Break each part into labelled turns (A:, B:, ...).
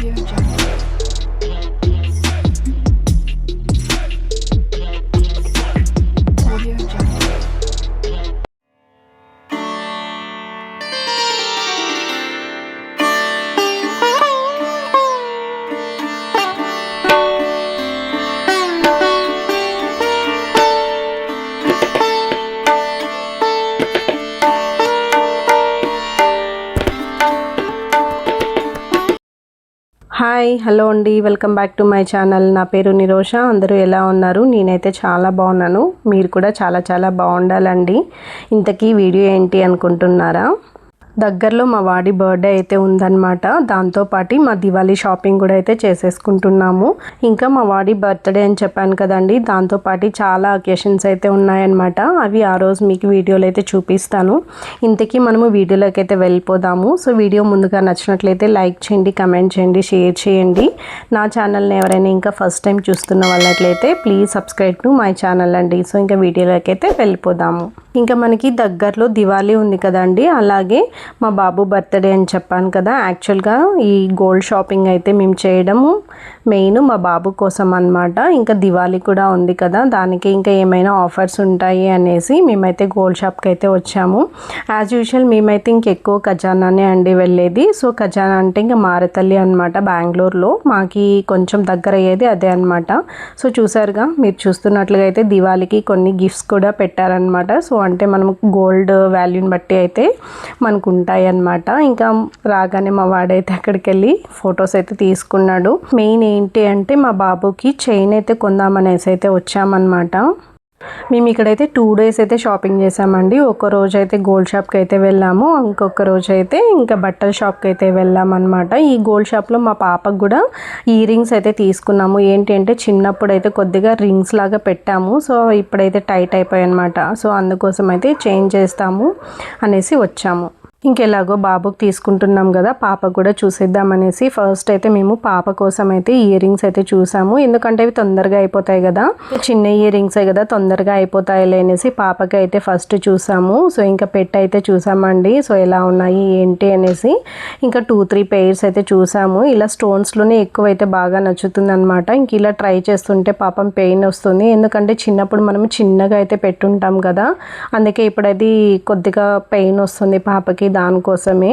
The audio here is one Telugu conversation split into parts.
A: Audio Jungle.
B: హాయ్ హలో అండి. Welcome back to my channel. నా పేరు నిరోష. అందరూ ఎలా ఉన్నారు? నేనైతే చాలా బాగున్నాను. మీరు కూడా చాలా చాలా బాగుండాలండి. ఇంతకీ వీడియో ఏంటి అనుకుంటున్నారా? దగ్గరలో మా వాడి బర్త్డే అయితే ఉందన్నమాట. దాంతోపాటు మా దివాళీ షాపింగ్ కూడా అయితే చేసేసుకుంటున్నాము. ఇంకా మా వాడి బర్త్డే అని చెప్పాను కదండి. దాంతోపాటు చాలా అకేషన్స్ అయితే ఉన్నాయన్నమాట. అవి ఆ రోజు మీకు వీడియోలు అయితే చూపిస్తాను. ఇంతకీ మనము వీడియోలోకి అయితే వెళ్ళిపోదాము. సో వీడియో ముందుగా నచ్చినట్లయితే లైక్ చేయండి కమెంట్ చేయండి షేర్ చేయండి. నా ఛానల్ని ఎవరైనా ఇంకా ఫస్ట్ టైం చూస్తున్న వాళ్ళట్లయితే please subscribe to my channel అండి. సో ఇంకా వీడియోలోకి అయితే వెళ్ళిపోదాము. ఇంకా మనకి దగ్గరలో దివాళీ ఉంది కదండి. అలాగే మా బాబు బర్త్డే అని చెప్పాను కదా. యాక్చువల్గా ఈ గోల్డ్ షాపింగ్ అయితే మేము చేయడము మెయిన్ మా బాబు కోసం అన్నమాట. ఇంకా దివాళీ కూడా ఉంది కదా. దానికి ఇంకా ఏమైనా ఆఫర్స్ ఉంటాయి అనేసి మేమైతే గోల్డ్ షాప్కి అయితే వచ్చాము. యాజ్ యూజువల్ మేమైతే ఇంకెక్కువ ఖజానానే అండి వెళ్ళేది. సో ఖజానా అంటే ఇంకా మారతల్లి అనమాట బెంగళూరులో. మాకి కొంచెం దగ్గర అయ్యేది అదే అనమాట సో చూసారుగా మీరు చూస్తున్నట్లుగా అయితే దివాళీకి కొన్ని గిఫ్ట్స్ కూడా పెట్టారనమాట సో అంటే మనం గోల్డ్ వాల్యూని బట్టి అయితే మనకు ఉంటాయన్నమాట ఇంకా రాగానే మా వాడైతే అక్కడికి వెళ్ళి ఫొటోస్ అయితే తీసుకున్నాడు. మెయిన్ ఏంటి అంటే మా బాబుకి చైన్ అయితే కొందామనేసి అయితే వచ్చామన్నమాట. మేము ఇక్కడైతే టూ డేస్ అయితే షాపింగ్ చేసామండి. ఒక రోజు అయితే గోల్డ్ షాప్కి అయితే వెళ్ళాము. ఇంకొక రోజు అయితే ఇంకా బట్టల షాప్కి అయితే వెళ్ళామన్నమాట. ఈ గోల్డ్ షాప్లో మా పాపకు కూడా ఇయరింగ్స్ రింగ్స్ అయితే తీసుకున్నాము. ఏంటి అంటే చిన్నప్పుడు అయితే కొద్దిగా రింగ్స్ లాగా పెట్టాము. సో ఇప్పుడైతే టైట్ అయిపోయాయి అనమాట సో అందుకోసం అయితే చేంజ్ చేస్తాము అనేసి వచ్చాము. ఇంకెలాగో బాబుకి తీసుకుంటున్నాం కదా పాప కూడా చూసేద్దామనేసి ఫస్ట్ అయితే మేము పాప కోసం అయితే ఇయర్ రింగ్స్ అయితే చూసాము. ఎందుకంటే అవి తొందరగా అయిపోతాయి కదా చిన్న ఇయర్ రింగ్సే కదా తొందరగా అయిపోతాయలే అనేసి పాపకి అయితే ఫస్ట్ చూసాము. సో ఇంకా పెట్ అయితే చూసామండి. సో ఎలా ఉన్నాయి ఏంటి అనేసి ఇంకా టూ త్రీ పెయిర్స్ అయితే చూసాము. ఇలా స్టోన్స్లోనే ఎక్కువ అయితే బాగా నచ్చుతుంది అనమాట ఇంక ఇలా ట్రై చేస్తుంటే పాపం పెయిన్ వస్తుంది. ఎందుకంటే చిన్నప్పుడు మనం చిన్నగా అయితే పెట్టుంటాం కదా అందుకే ఇప్పుడు అది కొద్దిగా పెయిన్ వస్తుంది పాపకి. దానికోసమే.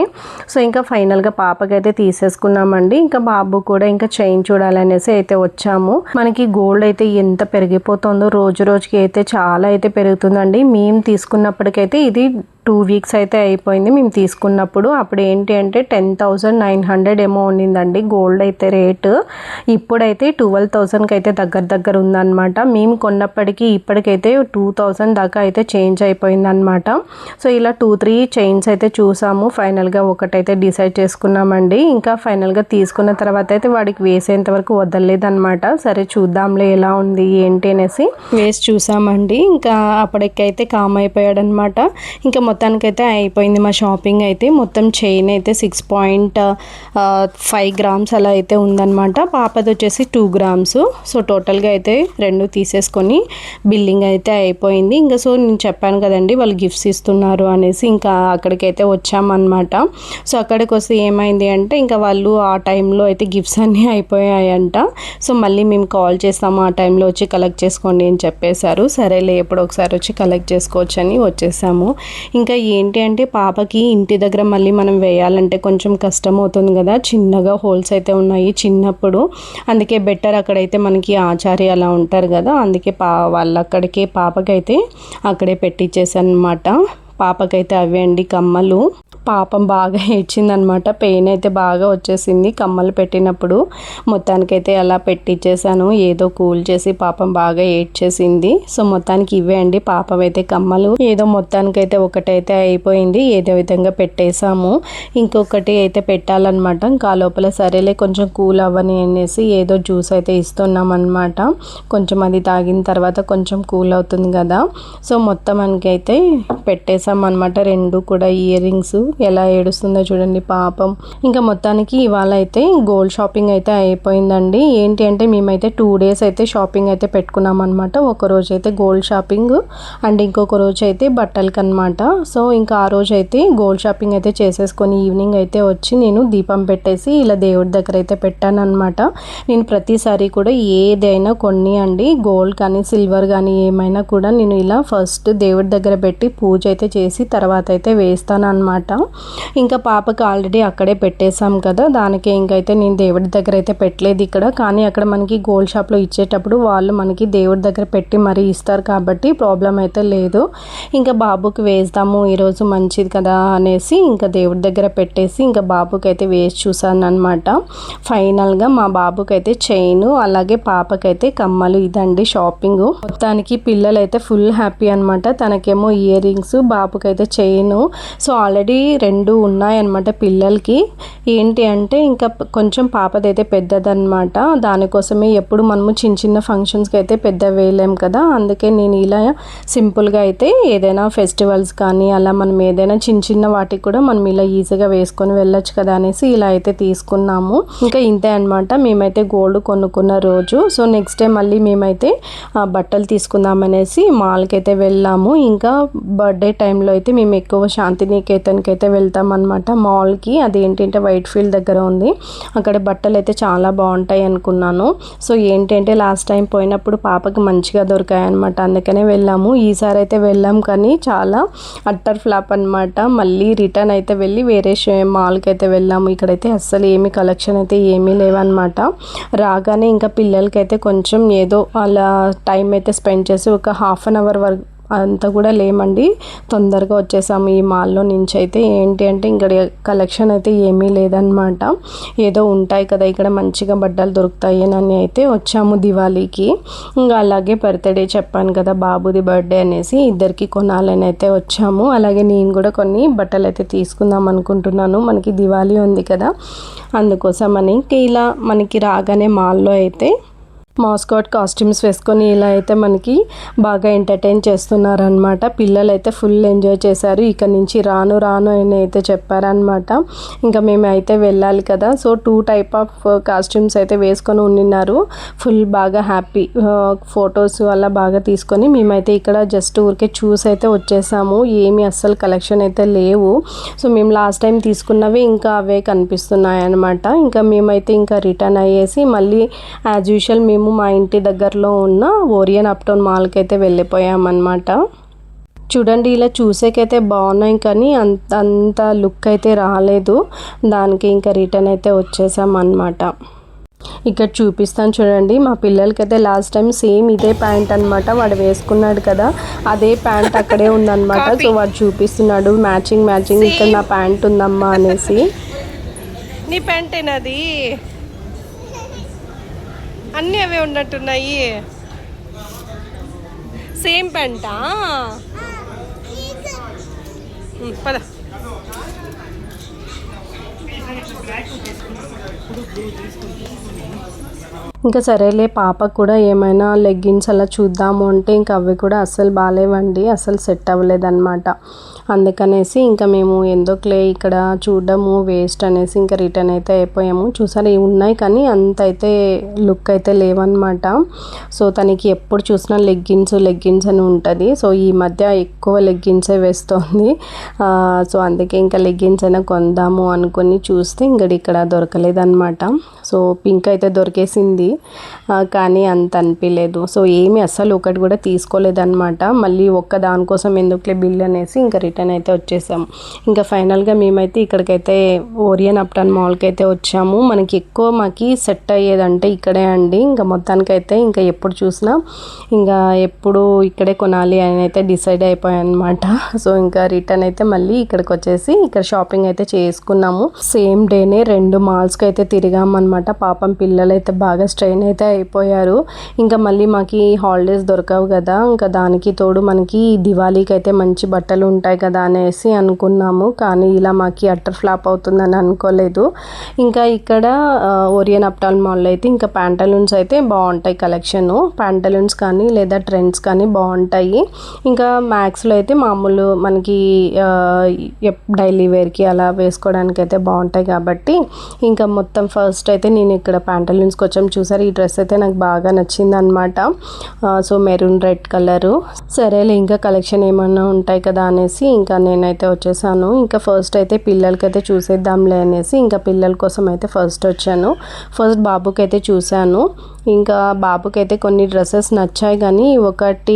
B: సో ఇంకా ఫైనల్గా పాపకైతే తీసేసుకున్నామండి. ఇంకా బాబు కూడా ఇంకా చైన్ చూడాలనేసి అయితే వచ్చాము. మనకి గోల్డ్ అయితే ఎంత పెరిగిపోతుందో రోజు రోజుకి అయితే చాలా అయితే పెరుగుతుందండి. మేము తీసుకున్నప్పటికైతే ఇది టూ వీక్స్ అయితే అయిపోయింది. మేము తీసుకున్నప్పుడు అప్పుడు ఏంటి అంటే టెన్ థౌజండ్ నైన్ హండ్రెడ్ ఏమో ఉండిందండి గోల్డ్ అయితే రేటు. ఇప్పుడైతే ట్వెల్వ్ థౌజండ్కి అయితే దగ్గర దగ్గర ఉందన్నమాట. మేము కొన్నప్పటికీ ఇప్పటికైతే టూ థౌజండ్ దాకా అయితే చేంజ్ అయిపోయిందనమాట సో ఇలా టూ త్రీ చైన్స్ అయితే చూసాము. ఫైనల్గా ఒకటైతే డిసైడ్ చేసుకున్నామండి. ఇంకా ఫైనల్గా తీసుకున్న తర్వాత అయితే వాడికి వేసేంత వరకు వదలలేదనమాట సరే చూద్దాంలే ఎలా ఉంది ఏంటి అనేసి. వేసి చూసామండి. ఇంకా అప్పటికైతే కామ్ అయిపోయాడనమాట ఇంకా మొత్తం మొత్తానికైతే అయిపోయింది మా షాపింగ్ అయితే. మొత్తం చైన్ అయితే సిక్స్ పాయింట్ ఫైవ్ గ్రామ్స్ అలా అయితే ఉందన్నమాట. పాపది వచ్చేసి టూ గ్రామ్స్ సో టోటల్గా అయితే రెండు తీసేసుకొని బిల్లింగ్ అయితే అయిపోయింది. ఇంకా సో నేను చెప్పాను కదండి వాళ్ళు గిఫ్ట్స్ ఇస్తున్నారు అనేసి ఇంకా అక్కడికైతే వచ్చామన్నమాట. సో అక్కడికి వస్తే ఏమైంది అంటే ఇంకా వాళ్ళు ఆ టైంలో అయితే గిఫ్ట్స్ అన్నీ అయిపోయాయంట. సో మళ్ళీ మేము కాల్ చేస్తాము ఆ టైంలో వచ్చి కలెక్ట్ చేసుకోండి అని చెప్పేశారు. సరేలే ఎప్పుడు ఒకసారి వచ్చి కలెక్ట్ చేసుకోవచ్చు అని వచ్చేసాము. ఇంకా ఇంకా ఏంటి అంటే పాపకి ఇంటి దగ్గర మళ్ళీ మనం వేయాలంటే కొంచెం కష్టం అవుతుంది కదా. చిన్నగా హోల్స్ అయితే ఉన్నాయి చిన్నప్పుడు. అందుకే బెటర్ అక్కడైతే మనకి ఆచార్య అలా ఉంటారు కదా. అందుకే పా వాళ్ళు అక్కడికే పాపకైతే అక్కడే పెట్టించేసాను అనమాట పాపకైతే అవే అండి కమ్మలు. పాపం బాగా ఏడ్చిందనమాట. పెయిన్ అయితే బాగా వచ్చేసింది. కమ్మలు పెట్టినప్పుడు మొత్తానికైతే అలా పెట్టించేసాను ఏదో కూల్ చేసి పాపం బాగా ఏడ్చేసింది. సో మొత్తానికి ఇవే అండి. పాపం అయితే కమ్మలు. ఏదో మొత్తానికైతే ఒకటైతే అయిపోయింది. ఏదో విధంగా పెట్టేశాము. ఇంకొకటి అయితే పెట్టాలన్నమాట ఇంకా లోపల సరేలే కొంచెం కూల్ అవ్వని అనేసి ఏదో జ్యూస్ అయితే ఇస్తున్నాం అనమాట కొంచెం అది తాగిన తర్వాత కొంచెం కూల్ అవుతుంది కదా. సో మొత్తం మనకైతే పెట్టేసాం అనమాట రెండు కూడా ఇయర్ రింగ్స్ ఎలా ఏడుస్తుందో చూడండి పాపం. ఇంకా మొత్తానికి ఇవాళ అయితే గోల్డ్ షాపింగ్ అయితే అయిపోయిందండి. ఏంటి అంటే మేమైతే టూ డేస్ అయితే షాపింగ్ అయితే పెట్టుకున్నాం అనమాట ఒక రోజు అయితే గోల్డ్ షాపింగ్ అండ్ ఇంకొక రోజు అయితే బట్టలకి అనమాట సో ఇంకా ఆ రోజు అయితే గోల్డ్ షాపింగ్ అయితే చేసేసుకొని ఈవినింగ్ అయితే వచ్చి నేను దీపం పెట్టేసి ఇలా దేవుడి దగ్గర అయితే పెట్టాను అనమాట నేను ప్రతిసారి కూడా ఏదైనా కొన్ని అండి గోల్డ్ కానీ సిల్వర్ కానీ ఏమైనా కూడా నేను ఇలా ఫస్ట్ దేవుడి దగ్గర పెట్టి పూజ అయితే చేసి తర్వాత అయితే వేస్తాను అనమాట ఇంకా పాపకి ఆల్రెడీ అక్కడే పెట్టేశాం కదా. దానికి ఇంకైతే నేను దేవుడి దగ్గర అయితే పెట్టలేదు ఇక్కడ. కానీ అక్కడ మనకి గోల్డ్ షాప్లో ఇచ్చేటప్పుడు వాళ్ళు మనకి దేవుడి దగ్గర పెట్టి మరీ ఇస్తారు కాబట్టి ప్రాబ్లం అయితే లేదు. ఇంకా బాబుకి వేస్తాము ఈరోజు మంచిది కదా అనేసి ఇంకా దేవుడి దగ్గర పెట్టేసి ఇంకా బాబుకి అయితే వేసి చూసాను అనమాట ఫైనల్గా మా బాబుకి అయితే చైన్ అలాగే పాపకైతే కమ్మలు ఇదండి షాపింగ్. మొత్తానికి పిల్లలైతే ఫుల్ హ్యాపీ అనమాట తనకేమో ఇయర్ రింగ్స్ బాబుకైతే చైన్. సో ఆల్రెడీ రెండు ఉన్నాయన్నమాట పిల్లలకి. ఏంటి అంటే ఇంకా కొంచెం పాపదైతే పెద్దదన్నమాట. దానికోసమే ఎప్పుడు మనము చిన్న చిన్న ఫంక్షన్స్కి అయితే పెద్ద వేయలేం కదా. అందుకే నేను ఇలా సింపుల్గా అయితే ఏదైనా ఫెస్టివల్స్ కానీ అలా మనం ఏదైనా చిన్న చిన్న వాటికి కూడా మనం ఇలా ఈజీగా వేసుకొని వెళ్ళొచ్చు కదా అనేసి ఇలా అయితే తీసుకున్నాము. ఇంకా ఇంతే అనమాట మేమైతే గోల్డ్ కొనుక్కున్న రోజు. సో నెక్స్ట్ డే మళ్ళీ మేమైతే బట్టలు బట్టలు తీసుకుందామనేసి మాల్కి అయితే వెళ్ళాము. ఇంకా బర్త్డే టైంలో అయితే మేము ఎక్కువ శాంతినికేతన్కి అయితే వెళ్తాం అనమాట మాల్కి అది ఏంటంటే వైట్ ఫీల్డ్ దగ్గర ఉంది. అక్కడ బట్టలు అయితే చాలా బాగుంటాయి అనుకున్నాను. సో ఏంటంటే లాస్ట్ టైం పోయినప్పుడు పాపకి మంచిగా దొరికాయి అనమాట అందుకనే వెళ్ళాము. ఈసారి అయితే వెళ్ళాం కానీ చాలా అట్టర్ ఫ్లాప్ అనమాట మళ్ళీ రిటర్న్ అయితే వెళ్ళి వేరే మాల్కి అయితే వెళ్ళాము. ఇక్కడైతే అస్సలు ఏమీ కలెక్షన్ అయితే ఏమీ లేవన్నమాట. రాగానే ఇంకా పిల్లలకైతే కొంచెం ఏదో అలా టైం అయితే స్పెండ్ చేసి ఒక హాఫ్ అన్ అవర్ వరకు అంతా కూడా లేమండి. తొందరగా వచ్చేసాము ఈ మాల్లో నుంచి అయితే ఏంటి అంటే ఇక్కడ కలెక్షన్ అయితే ఏమీ లేదనమాట ఏదో ఉంటాయి కదా ఇక్కడ మంచిగా బట్టలు దొరుకుతాయి అని అయితే వచ్చాము దివాళీకి. ఇంకా అలాగే బర్త్డే చెప్పాను కదా బాబుది బర్త్డే అనేసి ఇద్దరికి కొనాలని అయితే వచ్చాము. అలాగే నేను కూడా కొన్ని బట్టలు అయితే తీసుకుందాం అనుకుంటున్నాను. మనకి దివాళీ ఉంది కదా అందుకోసం అని ఇలా మనకి రాగానే మాల్లో అయితే మాస్కాట్ కాస్ట్యూమ్స్ వేసుకొని ఇలా అయితే మనకి బాగా ఎంటర్టైన్ చేస్తున్నారనమాట పిల్లలు అయితే ఫుల్ ఎంజాయ్ చేశారు. ఇక నుంచి రాను రాను అని అయితే చెప్పారనమాట ఇంకా మేము అయితే వెళ్ళాలి కదా. So two type of costumes అయితే వేసుకొని ఉండినారు. ఫుల్ బాగా హ్యాపీ. ఫొటోస్ అలా బాగా తీసుకొని మేమైతే ఇక్కడ జస్ట్ ఊరికే చూసి అయితే వచ్చేసాము. ఏమి అస్సలు కలెక్షన్ అయితే లేవు. సో మేము లాస్ట్ టైం తీసుకున్నవి ఇంకా అవే కనిపిస్తున్నాయి అనమాట ఇంకా మేమైతే ఇంకా రిటర్న్ అయ్యేసి మళ్ళీ యాజ్ యూజువల్ మేము మా ఇంటి దగ్గరలో ఉన్న ఓరియన్ అప్టౌన్ మాల్కి అయితే వెళ్ళిపోయామన్నమాట. చూడండి ఇలా చూసేకైతే బాగున్నాయి కానీ అంత అంత లుక్ అయితే రాలేదు. దానికి ఇంకా రిటర్న్ అయితే వచ్చేసాం అన్నమాట ఇక్కడ చూపిస్తాను చూడండి మా పిల్లలకైతే లాస్ట్ టైం సేమ్ ఇదే ప్యాంట్ అన్నమాట వాడు వేసుకున్నాడు కదా. అదే ప్యాంట్ అక్కడే ఉందన్నమాట. సో వాడు చూపిస్తున్నాడు మ్యాచింగ్ మ్యాచింగ్ ఇక్కడ నా ప్యాంట్ ఉందమ్మా అనేసి.
C: నీ ప్యాంట్ ఏనాది అన్నీ అవే ఉన్నట్టున్నాయి. సేమ్ ప్యాంటా? ఉమ్, పద.
B: ఇంకా సరేలే పాపకు కూడా ఏమైనా లెగ్గిన్స్ అలా చూద్దాము అంటే ఇంకా అవి కూడా అస్సలు బాగాలేవండి అసలు సెట్ అవ్వలేదన్నమాట. అందుకనేసి ఇంకా మేము ఎందుకులే ఇక్కడ చూడడము వేస్ట్ అనేసి ఇంకా రిటర్న్ అయితే అయిపోయాము. చూసారా ఇవి ఉన్నాయి కానీ అంత అయితే లుక్ అయితే లేవన్నమాట. సో తనకి ఎప్పుడు చూసినా లెగ్గిన్స్ లెగ్గిన్స్ అని ఉంటుంది. సో ఈ మధ్య ఎక్కువ లెగ్గిన్సే వేస్తోంది. సో అందుకే ఇంకా లెగ్గిన్స్ అయినా కొందాము అనుకుని చూస్తే ఇంకా ఇక్కడ దొరకలేదన్నమాట. సో పింక్ అయితే దొరికేసింది. కానీ అంత అనిపించలేదు సో ఏమీ అస్సలు ఒకటి కూడా తీసుకోలేదన్నమాట. మళ్ళీ ఒక్క దానికోసం ఎందుకులే బిల్ అనేసి ఇంకా రిటర్న్ అయితే వచ్చేసాము ఇంకా ఫైనల్గా మేమైతే ఇక్కడికైతే ఓరియన్ అప్టన్ మాల్కి అయితే వచ్చాము. మనకి ఎక్కువ మాకి సెట్ అయ్యేదంటే ఇక్కడే అండి. ఇంకా మొత్తానికైతే ఇంకా ఎప్పుడు చూసినా ఇంకా ఎప్పుడు ఇక్కడే కొనాలి అని అయితే డిసైడ్ అయిపోయాను అనమాట సో ఇంకా రిటర్న్ అయితే మళ్ళీ ఇక్కడికి వచ్చేసి ఇక్కడ షాపింగ్ అయితే చేసుకున్నాము. సేమ్ డే డేనే రెండు మాల్స్కి అయితే తిరిగామన్నమాట పాపం పిల్లలు అయితే బాగా స్ట్రెయిన్ అయితే అయిపోయారు. ఇంకా మళ్ళీ మాకు హాలిడేస్ దొరకవు కదా. ఇంకా దానికి తోడు మనకి దివాళీకి అయితే మంచి బట్టలు ఉంటాయి కదా అనేసి అనుకున్నాము. కానీ ఇలా మాకు అట్టర్ ఫ్లాప్ అవుతుందని అనుకోలేదు. ఇంకా ఇక్కడ ఓరియన్ అప్టాల్ మాల్లో అయితే ఇంకా ప్యాంటలూన్స్ అయితే బాగుంటాయి కలెక్షన్. ప్యాంటలూన్స్ కానీ లేదా ట్రెండ్స్ కానీ బాగుంటాయి. ఇంకా మ్యాక్స్లో అయితే మామూలు మనకి డైలీ వేర్కి అలా వేసుకోవడానికి అయితే బాగుంటాయి కాబట్టి కాబట్టి ఇంకా మొత్తం ఫస్ట్ అయితే నేను ఇక్కడ ప్యాంటలూన్స్కి వచ్చాం. చూసారు ఈ డ్రెస్ అయితే నాకు బాగా నచ్చింది అనమాట సో మెరూన్ రెడ్ కలరు సరేలే ఇంకా కలెక్షన్ ఏమన్నా ఉంటాయి కదా అనేసి ఇంకా నేనైతే వచ్చేసాను. ఇంకా ఫస్ట్ అయితే పిల్లలకైతే చూసేద్దాంలే అనేసి ఇంకా పిల్లల కోసం అయితే ఫస్ట్ వచ్చాను. ఫస్ట్ బాబుకి అయితే చూశాను. ఇంకా బాబుకి అయితే కొన్ని డ్రెస్సెస్ నచ్చాయి కానీ ఒకటి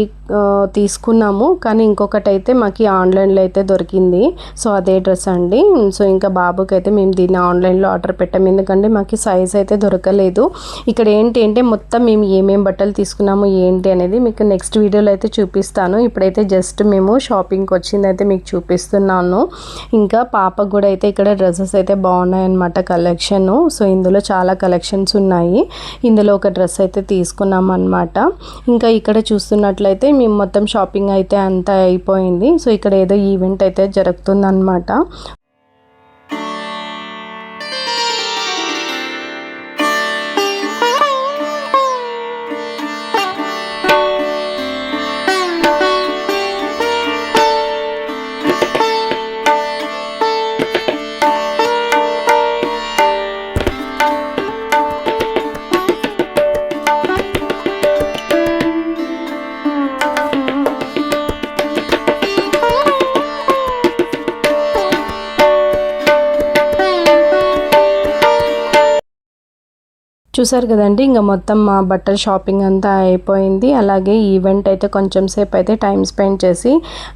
B: తీసుకున్నాము. కానీ ఇంకొకటి అయితే మాకు ఆన్లైన్లో అయితే దొరికింది. సో అదే డ్రెస్ అండి. సో ఇంకా బాబుకి అయితే మేము దీన్ని ఆన్లైన్లో ఆర్డర్ పెట్టాము. ఎందుకంటే మాకు సైజ్ అయితే దొరకలేదు. ఇక్కడ ఏంటి అంటే మొత్తం మేము ఏమేమి బట్టలు తీసుకున్నాము ఏంటి అనేది మీకు నెక్స్ట్ వీడియోలో అయితే చూపిస్తాను. ఇప్పుడైతే జస్ట్ మేము షాపింగ్కి వచ్చింది అయితే మీకు చూపిస్తున్నాను. ఇంకా పాపకు కూడా అయితే ఇక్కడ డ్రెస్సెస్ అయితే బాగున్నాయి అనమాట కలెక్షన్. సో ఇందులో చాలా కలెక్షన్స్ ఉన్నాయి. ఇందులో ఒక డ్రెస్ అయితే తీసుకున్నాం అనమాట ఇంకా ఇక్కడ చూస్తున్నట్లయితే మేము మొత్తం షాపింగ్ అయితే అంతా అయిపోయింది. సో ఇక్కడ ఏదో ఈవెంట్ అయితే జరుగుతుందన్నమాట. చూసారు కదండి ఇంకా మొత్తం మా బట్టల షాపింగ్ అంతా అయిపోయింది. అలాగే ఈవెంట్ అయితే కొంచెం సేపు అయితే టైం స్పెండ్ చేసి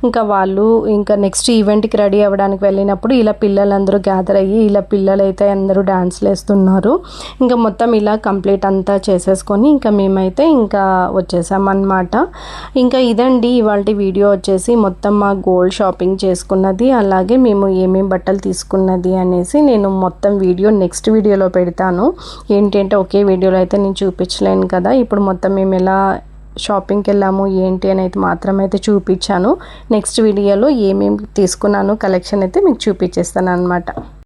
B: ఇంకా వాళ్ళు ఇంకా నెక్స్ట్ ఈవెంట్కి రెడీ అవ్వడానికి వెళ్ళినప్పుడు ఇలా పిల్లలందరూ గ్యాదర్ అయ్యి ఇలా పిల్లలు అయితే అందరూ డాన్స్లు వేస్తున్నారు ఇంకా మొత్తం ఇలా కంప్లీట్ అంతా చేసేసుకొని ఇంకా మేమైతే ఇంకా వచ్చేసామన్నమాట. ఇంకా ఇదండి ఇవాళ వీడియో వచ్చేసి మొత్తం మా గోల్డ్ షాపింగ్ చేసుకున్నది. అలాగే మేము ఏమేమి బట్టలు తీసుకున్నది అనేసి నేను మొత్తం వీడియో నెక్స్ట్ వీడియోలో పెడతాను. ఏంటంటే ఒకే వీడియోలో అయితే నేను చూపించలేను కదా. ఇప్పుడు మొత్తం మేము ఎలా షాపింగ్కి వెళ్ళాము ఏంటి అని అయితే మాత్రం అయితే చూపించాను. నెక్స్ట్ వీడియోలో ఏమేమి తీసుకున్నాను కలెక్షన్ అయితే మీకు చూపించేస్తాను అనమాట